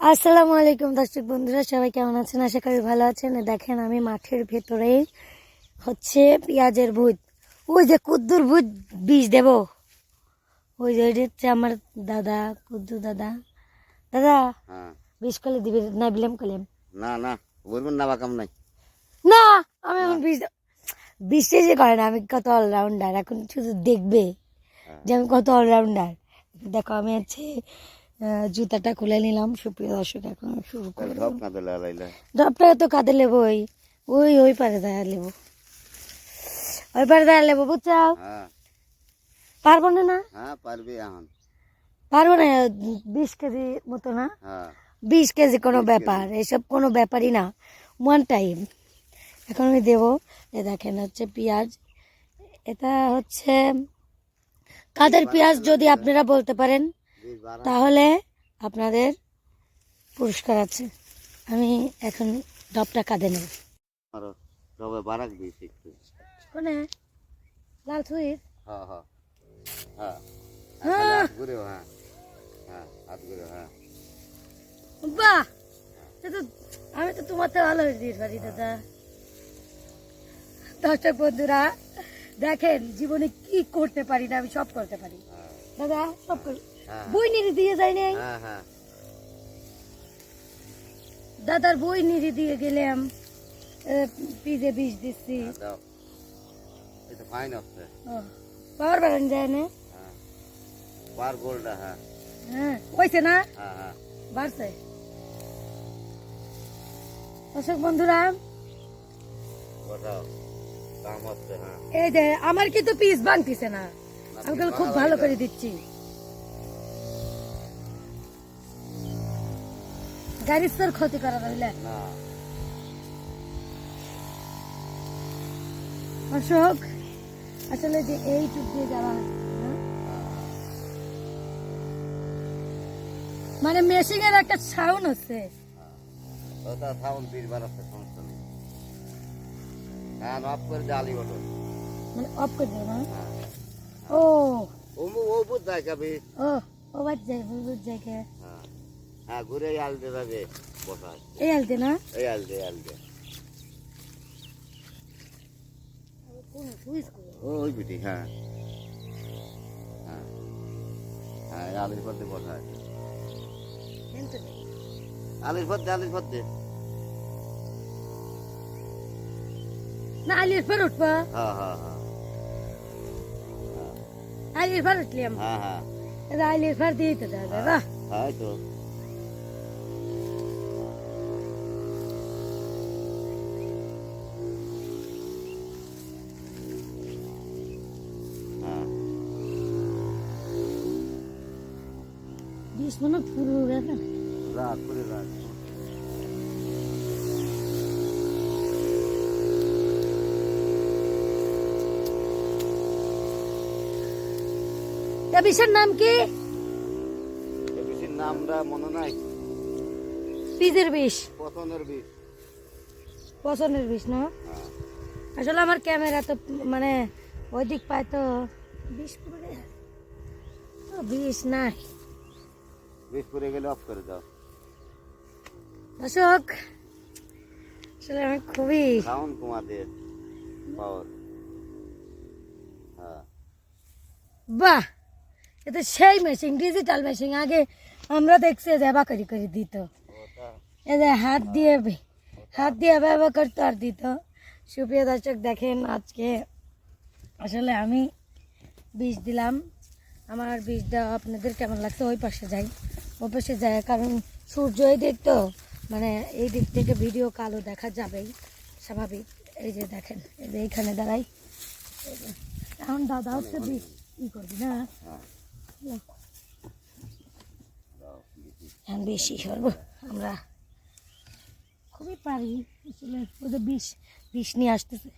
আসসালামু আলাইকুম দর্শক বন্ধুরা সবাই কেমন আছেন? আশা করি ভালো আছেন। দেখেন আমি মাঠের ভেতরে হচ্ছে পেঁয়াজের ভূত ওই যে কুদ্দুর ভূত বীজ দেব। ওই যে ওইটা হচ্ছে আমার দাদা কুদ্দু দাদা। দাদা হ্যাঁ। বীজ কলে দিবি না বিলেম কলেম না না বলবেন না বা কাম নাই। না আমি এখন বীজ বিশ্বাসই করে না আমি কত অলরাউন্ডার। এখন শুধু দেখবে যে আমি কত অলরাউন্ডার। দেখো আমি হচ্ছে জুতাটা খুলে নিলাম। সুপ্রিয় দর্শক এখন শুরু করে ডবটা তো কাঁদে লেবো ওই ওই ওই পারে দাঁড়া লেবো। ওই পারে দাঁড়া লেবো বুঝছ হ্যাঁ। পারব না না? হ্যাঁ পারবি এখন। পারব না বিশ কেজি মতো না? হ্যাঁ। বিশ কেজি কোনো ব্যাপার এসব কোনো ব্যাপারই না। ওয়ান টাইম এখন আমি দেবো এ দেখেন হচ্ছে পেঁয়াজ এটা হচ্ছে কাদের পেঁয়াজ যদি আপনারা বলতে পারেন? তাহলে আপনাদের পুরস্কার আছে। আমি এখন ডবটা কাঁদে নেব। বারাক একটু। কোনে লাল হ্যাঁ হ্যাঁ। হ্যাঁ। হ্যাঁ। হ্যাঁ। হ্যাঁ হাত ঘুরে হ্যাঁ। বাহ আমি তো তোমার তো ভালো দিতে পারি দাদা। দর্শক বন্ধুরা দেখেন জীবনে কি করতে পারি না আমি সব করতে পারি। দাদা সব করি। বই নিরি দিয়ে যাই নাই? হ্যাঁ হ্যাঁ। দাদার বই নিরি দিয়ে গেলাম। পিজে বিষ দিচ্ছি হ্যাঁ, পাওয়ার বাগান যায় না? হ্যাঁ। পার গোলটা হ্যাঁ। হ্যাঁ হয়েছে না? হ্যাঁ হ্যাঁ। বাড়ছে। দর্শক বন্ধুরা ওটাও দাম হচ্ছে হ্যাঁ। এই যে আমার কিন্তু পিস ভাঙতিছে না। আমি খুব ভালো করে দিচ্ছি। গাড়ির তোর ক্ষতি করা না। অশোক আসলে যে এই টুক দিয়ে যাওয়া হ্যাঁ? মানে মেশিং এর একটা সাউন্ড আছে। ওটা সাউন্ড বীজ বাড়াচ্ছে সমস্যা নেই। হ্যাঁ অফ করে জালি ওটো মানে অফ করে দেবো হ্যাঁ? ও। ও ও বুঝ যায় কবি ও ও বাদ যায় বুঝ যায় কে হ্যাঁ হ্যাঁ ঘুরে আলতে যাবে বসা। এই আলতে না? এই আলতে আলতে ওই বিটি হ্যাঁ। হ্যাঁ হ্যাঁ আলির পথে বসা আছে আলির পথে আলির পথে। না আলির পর উঠবো। হ্যাঁ হ্যাঁ হ্যাঁ। আলির পর উঠলাম হ্যাঁ হ্যাঁ। আলির পর দিয়ে তো দাদা বাহ। হ্যাঁ তো। পুরো গেছে রাত করে রাত। তা বিষের নাম কি? এ বিটির নামটা মনে নাই। পিজের বিষ। পছন্দের বিষ। পছন্দের বিষ না? হ্যাঁ। আসলে আমার ক্যামেরা তো মানে ওই দিক পায় তো বিষ ও, বিষ নাই। বিষ পরে গেলে অফ করে দাও। অশোক আসলে আমি খুবই সাউন্ড কমাতে পাওয়ার হ্যাঁ। বাহ! এটা সেই মেশিন ডিজিটাল মেশিন আগে আমরা দেখছি দেবা করি করে দিত। যে হাত দিয়ে হাত দিয়ে ব্যবহার করতো আর দিত। সুপ্রিয় দর্শক দেখেন আজকে আসলে আমি বীজ দিলাম। আমার বীজটা আপনাদের কেমন লাগছে ওই পাশে যাই। ওই পাশে যাই কারণ সূর্য দিক তো। মানে এই দিক থেকে ভিডিও কালো দেখা যাবেই, স্বাভাবিক। এই যে দেখেন, এই যে এইখানে দাঁড়াই। এখন দাদা হচ্ছে ই করবি না? এখন বেশি করব, আমরা খুবই পারি, আসলে ওদের বিষ বিষ নিয়ে আসতেছে।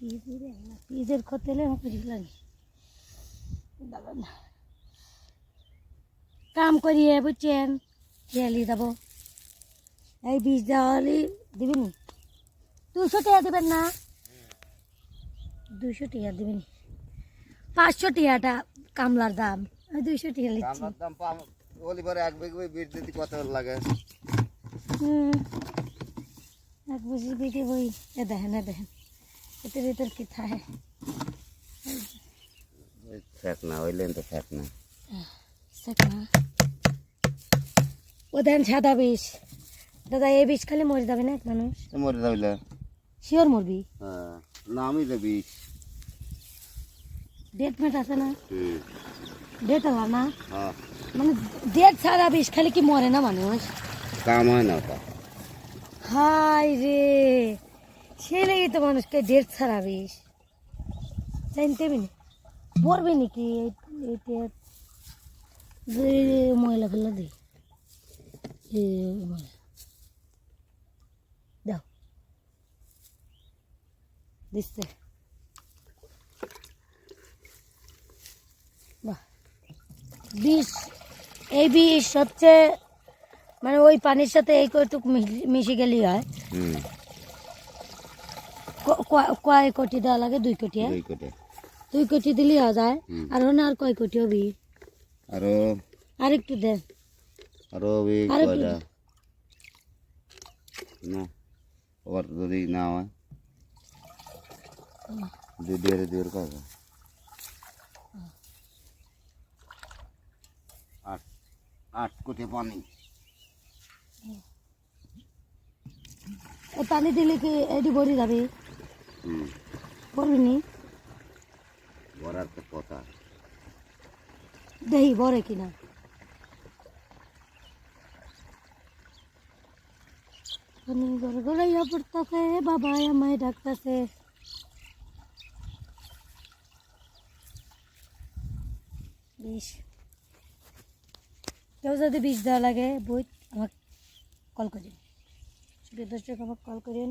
পিঁজের আমাকে লাগে। কাম করিয়ে বুঝছেন খেয়ালি যাব এই বীজ দেওয়া হলে দিবেন? দুশো টাকা দেবেন না? দুশো টাকা দেবেন। পাঁচশো টাকাটা কামলার দাম আমি দুইশো টাকা লিখছি। এক বিঘে বিট দিতে কত লাগে? হুম। এক বুঝি বই এ দেখেন এ দেখেন। ভিতর কি থাকে? ফেক না ওইলেন তো ফেক না। সেটা ও দেন সাদা বিষ। দাদা এই বিষ খালি মরে যাবে না এক মানুষ? মরে যাইলে শিওর মরবি? হ্যাঁ না আমি তো বিষ। ডেট মেট আছে না? ডেট আলা না? হ্যাঁ। মানে ডেট ছাড়া বিষ খালি কি মরে না মানুষ? কাম হয় না হাই রে! সেই লেগে তো মানুষকে ডেট ছাড়া বিষ জানতে পারি মরবে নাকি? এইটা ময়লা ফেলা দিই ময়লা। দাও। বাহ। বিষ। এই বিষ সবচেয়ে মানে ওই পানির সাথে এই কয়টুক মিশ- গেলেই হয়। কয় কোটি দেওয়া লাগে? দুই কোটি হ্যাঁ? দুই কোটে। দুই কোটি দিলেই হওয়া যায়। আর না আর কয় কোটি হবি আরও আর একটু দেন আরও ওই কয়টা? না ওর যদি না হয়। দুই দেড় দেড় কত আট আট কোটি পানি। এই পানি দিলে কি এটি ভরি যাবে? ভরবি বরার তো কথা। দেহি ভরে কিনা? পানি গড় গড়াইয়া বাবা আমায় ডাকতাছে। বিষ। কেউ যদি বিষ দেওয়া লাগে বই আমাকে কল করিন প্রিয় দর্শক আমাকে কল করেন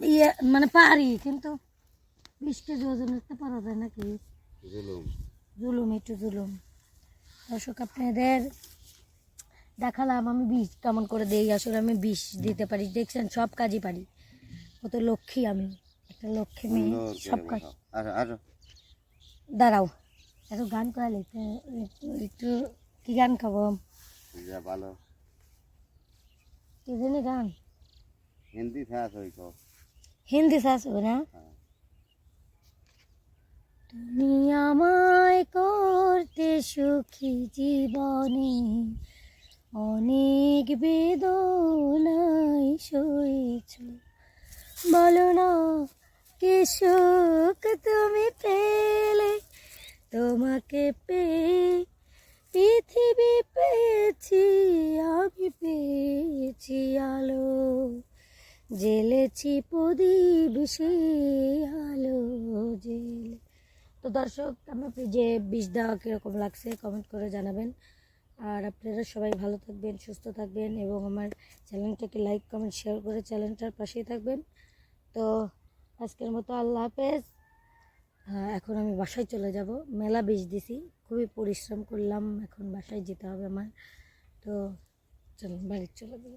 ইয়ে মানে পারি কিন্তু বিশ কেজি ওজন উঠতে পারা যায় নাকি? জুলুম। জুলুম একটু জুলুম। দর্শক আপনাদের দেখালাম আমি বিষ কেমন করে দেই? আসলে আমি বিষ দিতে পারি। দেখছেন সব কাজই পারি। কত লক্ষ্মী আমি। একটা লক্ষ্মী মেয়ে সব কাজ। দাঁড়াও। এত গান করালে একটু কি গান খাব? ভালো। কি জানি গান? হিন্দি থাক হিন্দি হবে না। তুমি আমায় করতে সুখী জীবনে অনেক বেদনাই সইছ বলো না, কি সুখ তুমি পেলে তোমাকে পেয়ে পৃথিবী জেলেছি প্রদীপ সে আলো তো দর্শক, আমার যে বিষ দেওয়া কীরকম লাগছে কমেন্ট করে জানাবেন। আর আপনারা সবাই ভালো থাকবেন, সুস্থ থাকবেন এবং আমার চ্যানেলটাকে লাইক কমেন্ট শেয়ার করে চ্যানেলটার পাশেই থাকবেন। তো আজকের মতো আল্লাহ হাফেজ। এখন আমি বাসায় চলে যাব। মেলা বিষ দিছি, খুবই পরিশ্রম করলাম, এখন বাসায় যেতে হবে আমার। তো চলুন, বাড়ির চলে যাব